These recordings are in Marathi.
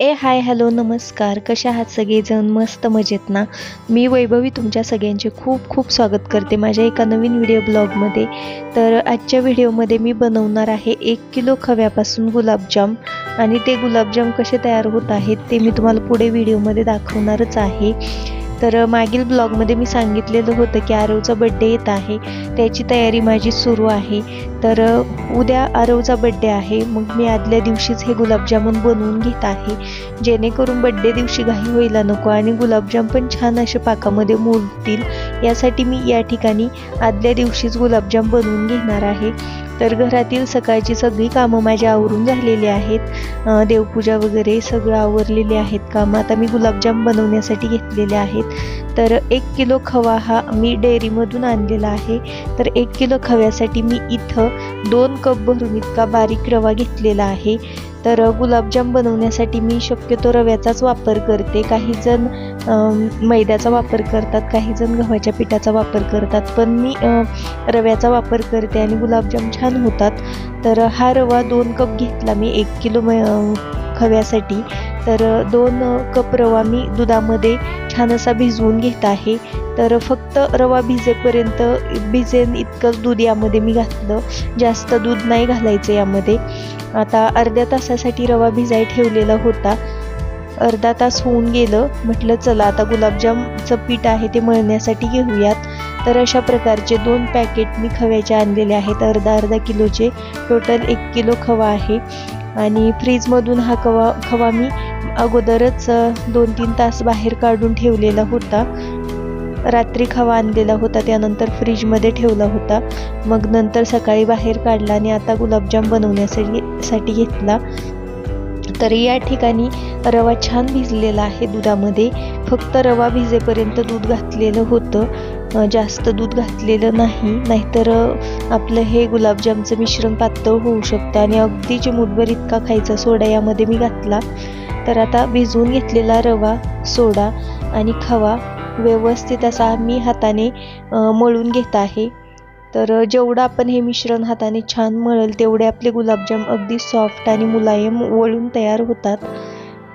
ए हाय हॅलो नमस्कार. कशा आहात सगळेजण? मस्त मजेत ना? मी वैभवी तुमच्या सगळ्यांचे खूप खूप स्वागत करते माझ्या एका नवीन व्हिडिओ ब्लॉगमध्ये. तर आजच्या व्हिडिओमध्ये मी बनवणार आहे एक किलो खव्यापासून गुलाबजाम. आणि ते गुलाबजाम कसे तयार होत आहेत ते मी तुम्हाला पुढे व्हिडिओमध्ये दाखवणारच आहे. तर मागील ब्लॉगमध्ये मी सांगितलेलं होतं की आरवचा बड्डे येत आहे. त्याची तयारी माझी सुरू आहे. तर उद्या आरवचा बड्डे आहे. मग मी आदल्या दिवशीच हे गुलाबजामुन बनवून घेत आहे. जेणेकरून बड्डे दिवशी घाई व्हायला नको आणि गुलाबजाम पण छान असे पाकामध्ये मुरतील यासाठी मी या ठिकाणी आदल्या दिवशीच गुलाबजाम बनवून घेणार आहे. तर घरातील सकाळची सगळी कामं माझ्या आवरून झालेली आहेत. देवपूजा वगैरे सगळं आवरलेले आहेत कामं. आता मी गुलाबजाम बनवण्यासाठी घेतलेले आहेत. तर एक किलो खवा हा मी डेअरीमधून आणलेला आहे. तर एक किलो खव्यासाठी मी इथं दोन कप भरून इतका बारीक रवा घेतलेला आहे. तर गुलाबजाम बनवण्यासाठी मी शक्यतो रव्याचाच वापर करते. काही जण मैद्याचा वापर करतात काही जण गव्हाच्या पिठाचा वापर करतात पण मी रव्याचा वापर करते आणि गुलाबजाम छान होतात. तर हा रवा दोन कप घेतला मी एक किलो म खव्यासाठी. तर दोन कप रवा मी दुधामध्ये छान असा भिजवून घेत आहे. तर फक्त रवा भिजेपर्यंत भिजेन इतकंच दूध यामध्ये मी घातलं. जास्त दूध नाही घालायचं यामध्ये. आता अर्ध्या तासासाठी रवा भिजाय ठेवलेला होता. अर्धा तास होऊन गेलं. म्हटलं चला आता गुलाबजामचं पीठ आहे ते मळण्यासाठी घेऊयात. तर अशा प्रकारचे दोन पॅकेट मी खव्याचे आणलेले आहेत. अर्धा अर्धा किलोचे. टोटल एक किलो खवा आहे. आणि फ्रीजमधून हा खवा खवा मी अगोदरच दोन तीन तास बाहेर काढून ठेवलेला होता. रात्री खवा आणलेला होता त्यानंतर फ्रीजमध्ये ठेवला होता. मग नंतर सकाळी बाहेर काढला आणि आता गुलाबजाम बनवण्यासाठी साठी घेतला. तर या ठिकाणी रवा छान भिजलेला आहे दुधामध्ये. फक्त रवा भिजेपर्यंत दूध घातलेलं होतं. जास्त दूध घातलेलं नाही. नाहीतर आपलं हे गुलाबजामचं मिश्रण पातळ होऊ शकतं आणि अगदी चिमूटभर इतका खायचा सोडा यामध्ये मी घातला. तर आता भिजवून घेतलेला रवा सोडा आणि खवा व्यवस्थित असा मी हाताने मळून घेत आहे. तर जेवढं आपण हे मिश्रण हाताने छान मळेल तेवढे आपले गुलाबजाम अगदी सॉफ्ट आणि मुलायम वळून तयार होतात.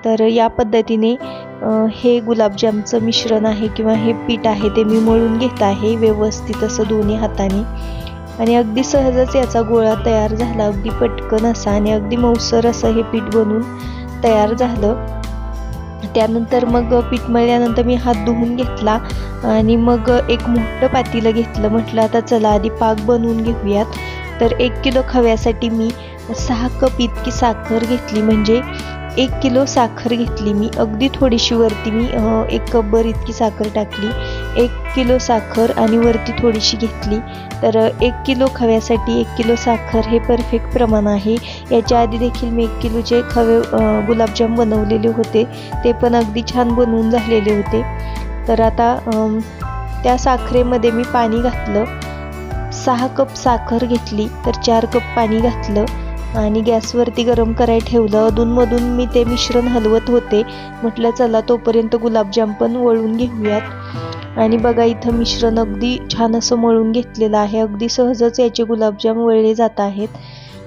तर या पद्धतीने हे गुलाबजामचं मिश्रण आहे किंवा हे पीठ आहे ते मी मळून घेत आहे व्यवस्थित असं दोन्ही हाताने. आणि अगदी सहजच याचा गोळा तयार झाला अगदी पटकन असा आणि अगदी मऊसर असं हे पीठ बनून तयार झालं. त्यानंतर मग पीठ मळल्यानंतर मी हात धुवून घेतला आणि मग एक मोठं पातीलं घेतलं. म्हटलं आता चला आधी पाक बनवून घेऊयात. तर एक किलो खव्यासाठी मी सहा कप इतकी साखर घेतली. म्हणजे एक किलो साखर घेतली मी. अगदी थोडीशी वरती मी एक कपभर इतकी साखर टाकली. एक किलो साखर आणि वरती थोडीशी घेतली. तर एक किलो खव्यासाठी एक किलो साखर हे परफेक्ट प्रमाण आहे. याच्या आधी देखील मी एक किलोचे खवे गुलाबजाम बनवलेले होते ते पण अगदी छान बनवून झालेले होते. तर आता त्या साखरेमध्ये मी पाणी घातलं. सहा कप साखर घेतली तर चार कप पाणी घातलं आणि गॅसवरती गरम करायला ठेवलं. अधूनमधून मी ते मिश्रण हलवत होते. म्हटलं चला तोपर्यंत गुलाबजाम पण वळून घेऊयात. आणि बघा इथं मिश्रण अगदी छान असं मळून घेतलेलं आहे. अगदी सहजच याचे गुलाबजाम वळले जात आहेत.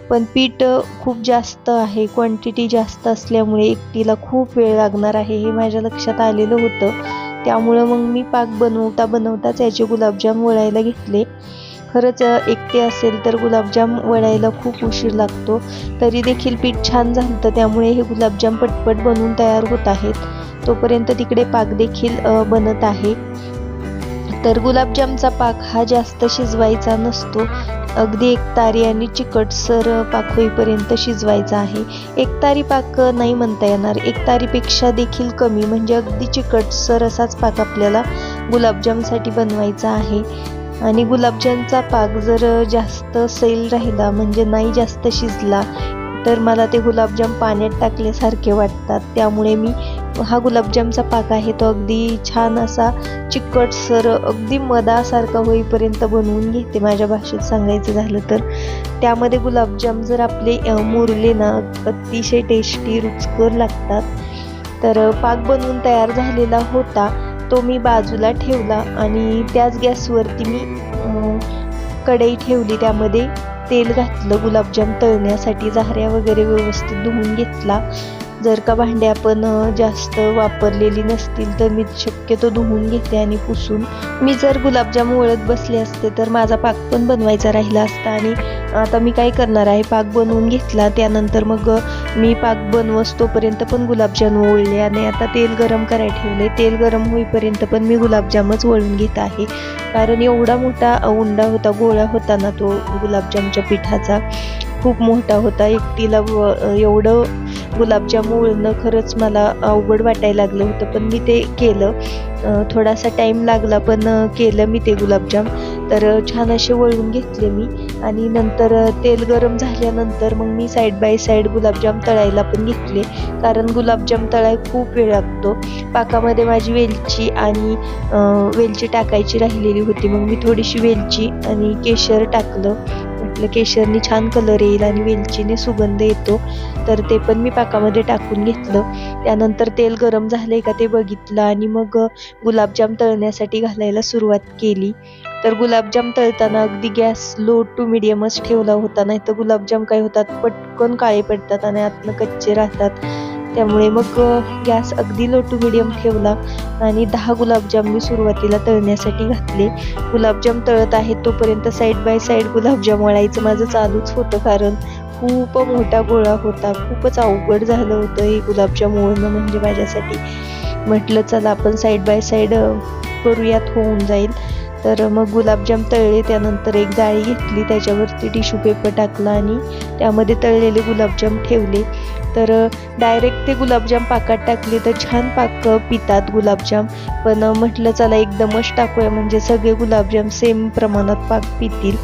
पण पीठ खूप जास्त आहे. क्वांटिटी जास्त असल्यामुळे एकटीला खूप वेळ लागणार आहे हे माझ्या लक्षात आलेलं होतं. त्यामुळं मग मी पाक बनवता बनवताच याचे गुलाबजाम वळायला घेतले. खरंच एकटे असेल तर गुलाबजाम वळायला खूप उशीर लागतो. तरी देखील पीठ छान झालं त्यामुळे हे गुलाबजाम पटपट बनवून तयार होत आहेत. तोपर्यंत तिकडे पाक देखील बनत आहे. तर गुलाबजामचा पाक हा जास्त शिजवायचा नसतो. अगदी एक तारी आणि चिकटसर पाक होईपर्यंत शिजवायचा आहे. एक तारी पाक नाही म्हणता येणार. एक तारीपेक्षा देखील कमी म्हणजे अगदी चिकटसर असाच पाक आपल्याला गुलाबजामसाठी बनवायचा आहे. आणि गुलाबजामचा पाक जर जास्त सैल राहिला म्हणजे नाही जास्त शिजला तर मला ते गुलाबजाम पाण्यात टाकल्यासारखे वाटतात. त्यामुळे मी हा गुलाबजामचा पाक आहे तो अगदी छान असा चिकटसर अगदी मधासारखा होईपर्यंत बनवून घेते. माझ्या भाषेत सांगायचं झालं तर. त्यामध्ये गुलाबजाम जर आपले मुरले ना अतिशय टेस्टी रुचकर लागतात. तर पाक बनवून तयार झालेला होता. तो मी बाजूला ठेवला आणि त्याच गॅसवरती मी कढई ठेवली. त्यामध्ये तेल घातलं गुलाबजाम तळण्यासाठी झाऱ्या वगैरे व्यवस्थित धुवून घेतला. जर का भांडे आपण जास्त वापरलेली नसतील तर मी शक्यतो धुवून घेते आणि पुसून. मी जर गुलाबजाम वळत बसले असते तर माझा पाक पण बनवायचा राहिला असता आणि आता मी काय करणार आहे? पाक बनवून घेतला त्यानंतर मग मी पाक बनवस तोपर्यंत पण गुलाबजाम ओळले आणि आता तेल गरम करायला ठेवले तेल गरम होईपर्यंत पण मी गुलाबजामच वळून घेत आहे. कारण एवढा मोठा उंडा होता गोळा होता ना तो गुलाबजामच्या पिठाचा खूप मोठा होता. एकटीला व- एवढं गुलाबजाम वळणं खरंच मला अवघड वाटायला लागलं होतं पण मी ते केलं. थोडासा टाईम लागला पण केलं मी ते गुलाबजाम. तर छान असे वळून घेतले मी आणि नंतर तेल गरम झाल्यानंतर मग मी साईड बाय साईड गुलाबजाम तळायला पण घेतले. कारण गुलाबजाम तळाय खूप वेळ लागतो. पाकामध्ये माझी वेलची आणि वेलची टाकायची राहिलेली होती. मग मी थोडीशी वेलची आणि केशर टाकलं. म्हटलं केशरने छान कलर येईल आणि वेलचीने सुगंध येतो. तर ते पण मी पाकामध्ये टाकून घेतलं. त्यानंतर तेल गरम झालंय का ते बघितलं आणि मग गुलाबजाम तळण्यासाठी घालायला सुरुवात केली. तर गुलाबजाम तळताना अगदी गॅस लो टू मिडियमच ठेवला होता. नाही तर गुलाबजाम काय होतात पटकन काळे पडतात आणि आतनं कच्चे राहतात. त्यामुळे मग गॅस अगदी लो टू मिडियम ठेवला आणि दहा गुलाबजाम मी सुरुवातीला तळण्यासाठी घातले. गुलाबजाम तळत आहेत तोपर्यंत साईड बाय साईड गुलाबजाम वळायचं माझं चालूच होतं कारण खूप मोठा गोळा होता. खूपच अवघड झालं होतं हे गुलाबजाम ओळणं म्हणजे माझ्यासाठी. म्हटलं चला आपण साईड बाय साईड करूयात होऊन जाईल. तर मग गुलाबजाम तळले त्यानंतर एक जाळी घेतली त्याच्यावरती टिश्यू पेपर टाकला आणि त्यामध्ये तळलेले गुलाबजाम ठेवले. तर डायरेक्ट ते गुलाबजाम पाकात टाकले तर छान पाक पितात गुलाबजाम. पण म्हटलं चला एकदमच टाकूया म्हणजे सगळे गुलाबजाम सेम प्रमाणात पाक पितील.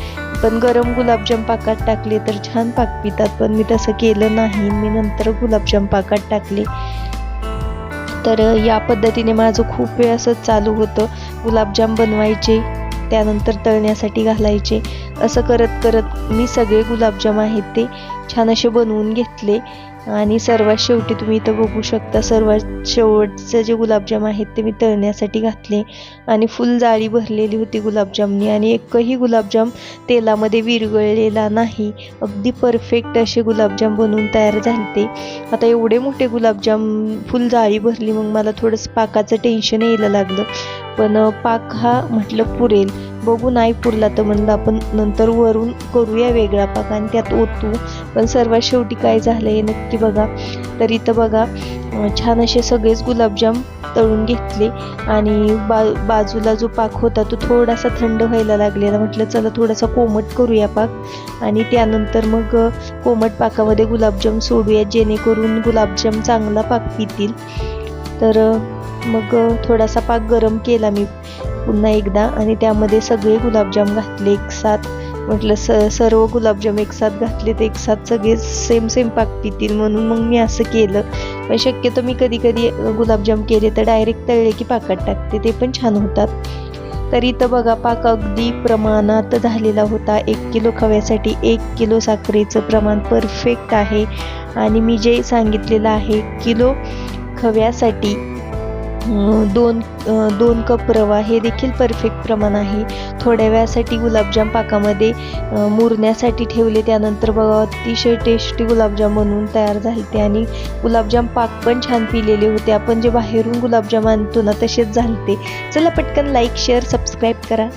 पण गरम गुलाबजाम पाकात टाकले तर छान पाक पितात पण मी तसं केलं नाही. मी नंतर गुलाबजाम पाकात टाकले. तर या पद्धतीने माझं खूप वेळ असं चालू होतं गुलाबजाम बनवायचे त्यानंतर तळण्यासाठी घालायचे असं करत करत मी सगळे गुलाबजाम आहेत ते छान असे बनवून घेतले. आणि सर्वात शेवटी तुम्ही इथं बघू शकता सर्वात शेवटचं जे गुलाबजाम आहेत ते मी तळण्यासाठी घातले. आणि फुल जाळी भरलेली होती गुलाबजामनी आणि एकही गुलाबजाम तेलामध्ये विरगळलेला नाही. अगदी परफेक्ट असे गुलाबजाम बनवून तयार झाले आता एवढे मोठे गुलाबजाम फुल जाळी भरली मग मला थोडंसं पाकाचं टेन्शन यायला लागलं. पण पाक हा म्हटलं पुरेल. बघू नाही पुरला तर म्हणलं आपण नंतर वरून करूया वेगळा पाक आणि त्यात ओतू. पण सर्वात शेवटी काय झालं हे नक्की बघा. तर इथं बघा छान असे सगळेच गुलाबजाम तळून घेतले आणि बा बाजूला जो पाक होता तो थोडासा थंड व्हायला लागलेला. म्हटलं चला थोडासा कोमट करूया पाक. आणि त्यानंतर मग कोमट पाकामध्ये गुलाबजाम सोडूया जेणेकरून गुलाबजाम चांगला पाक पितील. तर मग थोडासा पाक गरम केला मी. पुन्हा एकदा आणि त्यामध्ये सगळे गुलाबजाम घातले एक साथ. म्हटलं स सर्व गुलाबजाम एक साथ घातले तर एक साथ सगळे सेम सेम पाक पितील म्हणून मग मी असं केलं. पण शक्यतो मी कधी कधी गुलाबजाम केले तर डायरेक्ट तळले की पाकात टाकते ते पण छान होतात. तर इथं बघा पाक अगदी प्रमाणात झालेला होता. एक किलो खव्यासाठी एक किलो साखरेचं प्रमाण परफेक्ट आहे. आणि मी जे सांगितलेलं आहे किलो खव्यासाठी दोन दोन कप रवा हे देखील परफेक्ट प्रमाण आहे. थोड्या वेळासाठी गुलाबजाम पाकामध्ये मुरण्यासाठी ठेवले. त्यानंतर बघा अतिशय टेस्टी गुलाबजाम बनवून तयार झाले ते आणि गुलाबजाम पाक पण छान पिलेले होते. आपण जे बाहेरून गुलाबजाम आणतो ना तसेच झालते. चला पटकन लाईक शेअर सबस्क्राईब करा.